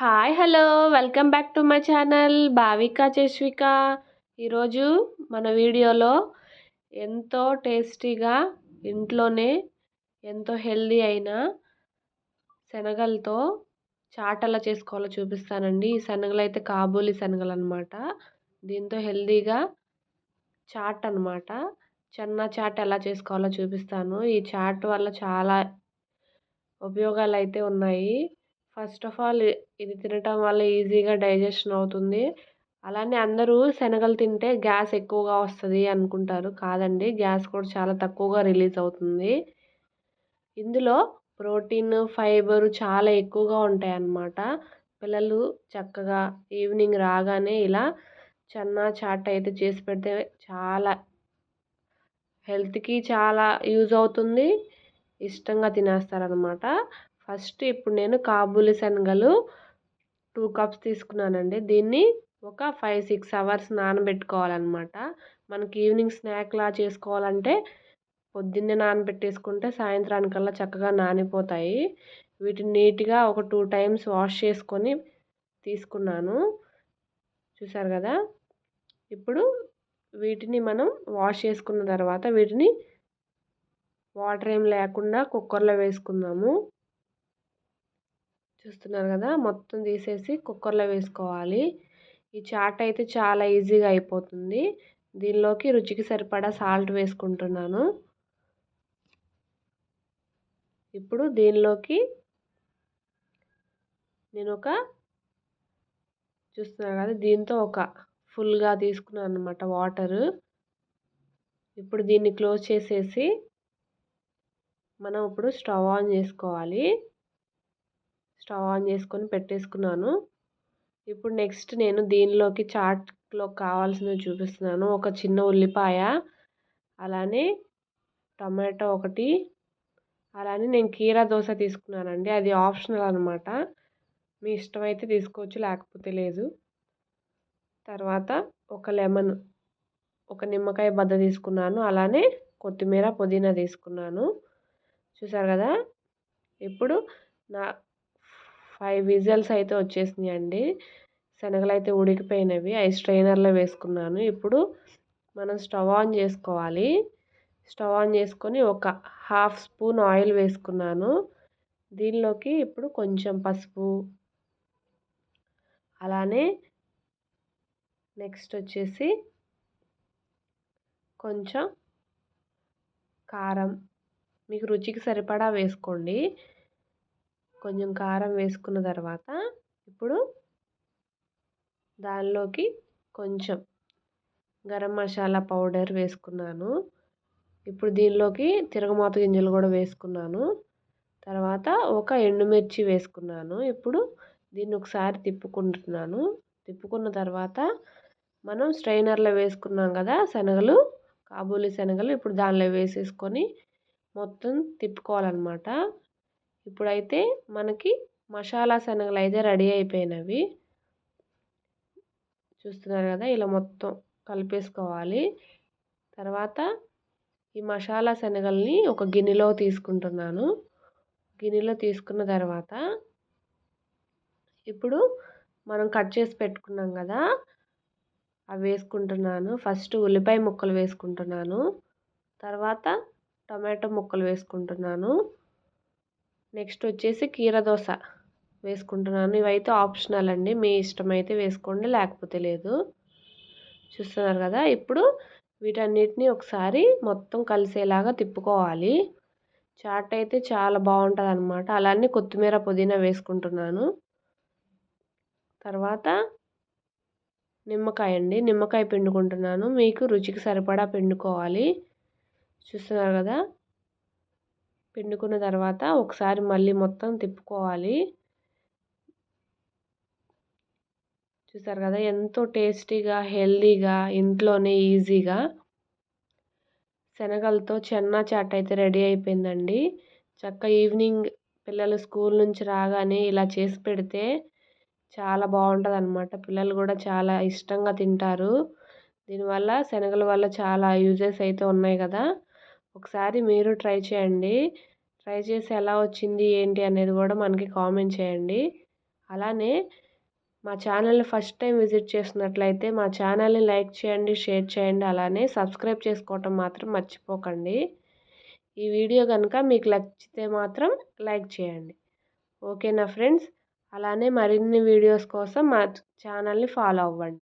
Hi hello welcome back to my channel Bhavika Cheshvika ఈరోజు మన వీడియోలో ఎంతో టేస్టీగా ఇంట్లోనే ఎంతో హెల్దీ అయిన శనగలతో చాట్ ఎలా చేసుకోవాలో చూపిస్తానండి. ఈ శనగలు అయితే కాబూలి శనగలు అనమాట దీంతో హెల్దీగా చాట్ అనమాట చిన్న చాట్ ఎలా చేసుకోవాలో చూపిస్తాను. ఈ చాట్ వల్ల చాలా ఉపయోగాలు అయితే ఉన్నాయి. ఫస్ట్ ఆఫ్ ఆల్ ఇది తినటం వల్ల ఈజీగా డైజెషన్ అవుతుంది. అలానే అందరూ శనగలు తింటే గ్యాస్ ఎక్కువగా వస్తుంది అనుకుంటారు. కాదండి గ్యాస్ కూడా చాలా తక్కువగా రిలీజ్ అవుతుంది. ఇందులో ప్రోటీన్ ఫైబర్ చాలా ఎక్కువగా ఉంటాయి అన్నమాట పిల్లలు చక్కగా ఈవినింగ్ రాగానే ఇలా చన్నా చాట్ అయితే చేసి పెడితే చాలా హెల్త్కి చాలా యూజ్ అవుతుంది. ఇష్టంగా తినేస్తారనమాట ఫస్ట్ ఇప్పుడు నేను కాబూలి శనగలు టూ కప్స్ తీసుకున్నానండి. దీన్ని ఒక ఫైవ్ సిక్స్ అవర్స్ నానబెట్టుకోవాలన్నమాట. మనకి ఈవినింగ్ స్నాక్లా చేసుకోవాలంటే పొద్దున్నే నానబెట్టేసుకుంటే సాయంత్రానికల్లా చక్కగా నానిపోతాయి. వీటిని నీట్గా ఒక టూ టైమ్స్ వాష్ చేసుకొని తీసుకున్నాను. చూసారు కదా? ఇప్పుడు వీటిని మనం వాష్ చేసుకున్న తర్వాత వీటిని వాటర్ ఏం లేకుండా కుక్కర్లో వేసుకుందాము. చూస్తున్నారు కదా! మొత్తం తీసేసి కుక్కర్లో వేసుకోవాలి. ఈ చాట్ అయితే చాలా ఈజీగా అయిపోతుంది. దీనిలోకి రుచికి సరిపడా సాల్ట్ వేసుకుంటున్నాను. ఇప్పుడు దీనిలోకి నేను ఒక చూస్తున్నారు కదా! దీంతో ఒక ఫుల్గా తీసుకున్నాను అనమాట వాటరు. ఇప్పుడు దీన్ని క్లోజ్ చేసేసి మనం ఇప్పుడు స్టవ్ ఆన్ చేసుకోవాలి. స్టవ్ ఆన్ చేసుకొని పెట్టేసుకున్నాను. ఇప్పుడు నెక్స్ట్ నేను దీనిలోకి చాట్లో కావాల్సినవి చూపిస్తున్నాను. ఒక చిన్న ఉల్లిపాయ అలానే టమాటో ఒకటి అలానే నేను కీరా దోశ తీసుకున్నానండి. అది ఆప్షనల్ అనమాట మీ ఇష్టమైతే తీసుకోవచ్చు లేకపోతే లేదు. తర్వాత ఒక లెమన్ ఒక నిమ్మకాయ బద్ద తీసుకున్నాను. అలానే కొత్తిమీర పుదీనా తీసుకున్నాను. చూసారు కదా? ఇప్పుడు నా ఫైవ్ విజల్స్ అయితే వచ్చేసినాయి అండి శనగలు అయితే ఉడికిపోయినవి. అవి స్ట్రైనర్లో వేసుకున్నాను. ఇప్పుడు మనం స్టవ్ ఆన్ చేసుకోవాలి. స్టవ్ ఆన్ చేసుకొని ఒక హాఫ్ స్పూన్ ఆయిల్ వేసుకున్నాను. దీనిలోకి ఇప్పుడు కొంచెం పసుపు. అలానే నెక్స్ట్ వచ్చేసి కొంచెం కారం. మీకు రుచికి సరిపడా వేసుకోండి. కొంచెం కారం వేసుకున్న తర్వాత ఇప్పుడు దానిలోకి కొంచెం గరం మసాలా పౌడర్ వేసుకున్నాను. ఇప్పుడు దీనిలోకి తిరగమాత గింజలు కూడా వేసుకున్నాను. తర్వాత ఒక ఎండుమిర్చి వేసుకున్నాను. ఇప్పుడు దీన్ని ఒకసారి తిప్పుకుంటున్నాను. తిప్పుకున్న తర్వాత మనం స్ట్రైనర్లో వేసుకున్నాం కదా శనగలు కాబూలి శనగలు ఇప్పుడు దానిలో వేసేసుకొని మొత్తం తిప్పుకోవాలన్నమాట. ఇప్పుడైతే మనకి మసాలా శనగలు అయితే రెడీ అయిపోయినవి. చూస్తున్నారు కదా ఇలా మొత్తం కలిపేసుకోవాలి. తర్వాత ఈ మసాలా శనగల్ని ఒక గిన్నెలో తీసుకుంటున్నాను. గిన్నెలో తీసుకున్న తర్వాత ఇప్పుడు మనం కట్ చేసి పెట్టుకున్నాం కదా అవి వేసుకుంటున్నాను. ఫస్ట్ ఉల్లిపాయ ముక్కలు వేసుకుంటున్నాను. తర్వాత టమాటో ముక్కలు వేసుకుంటున్నాను. నెక్స్ట్ వచ్చేసి కీర దోశ వేసుకుంటున్నాను. ఇవైతే ఆప్షనల్ అండి. మీ ఇష్టమైతే వేసుకోండి లేకపోతే లేదు. చూస్తున్నారు కదా? ఇప్పుడు వీటన్నిటిని ఒకసారి మొత్తం కలిసేలాగా తిప్పుకోవాలి. చాట్ అయితే చాలా బాగుంటుంది అనమాట అలానే కొత్తిమీర పుదీనా వేసుకుంటున్నాను. తర్వాత నిమ్మకాయ అండి. నిమ్మకాయ పిండుకుంటున్నాను. మీకు రుచికి సరిపడా పిండుకోవాలి. చూస్తున్నారు కదా? పిండుకున్న తర్వాత ఒకసారి మళ్ళీ మొత్తం తిప్పుకోవాలి. చూసారు కదా ఎంతో టేస్టీగా హెల్దీగా ఇంట్లోనే ఈజీగా శనగలతో చెన్నా చాట్ అయితే రెడీ అయిపోయిందండి. చక్క ఈవినింగ్ పిల్లలు స్కూల్ నుంచి రాగానే ఇలా చేసి పెడితే చాలా బాగుంటుంది అనమాట పిల్లలు కూడా చాలా ఇష్టంగా తింటారు. దీనివల్ల శనగల వల్ల చాలా యూజెస్ అయితే ఉన్నాయి కదా. ఒకసారి మీరు ట్రై చేయండి. ట్రై చేసి ఎలా వచ్చింది ఏంటి అనేది కూడా మనకి కామెంట్ చేయండి. అలానే మా ఛానల్ని ఫస్ట్ టైం విజిట్ చేసినట్లయితే మా ఛానల్ని లైక్ చేయండి షేర్ చేయండి అలానే సబ్స్క్రైబ్ చేసుకోవటం మాత్రం మర్చిపోకండి. ఈ వీడియో కనుక మీకు నచ్చితే మాత్రం లైక్ చేయండి. ఓకేనా ఫ్రెండ్స్? అలానే మరిన్ని వీడియోస్ కోసం మా ఛానల్ని ఫాలో అవ్వండి.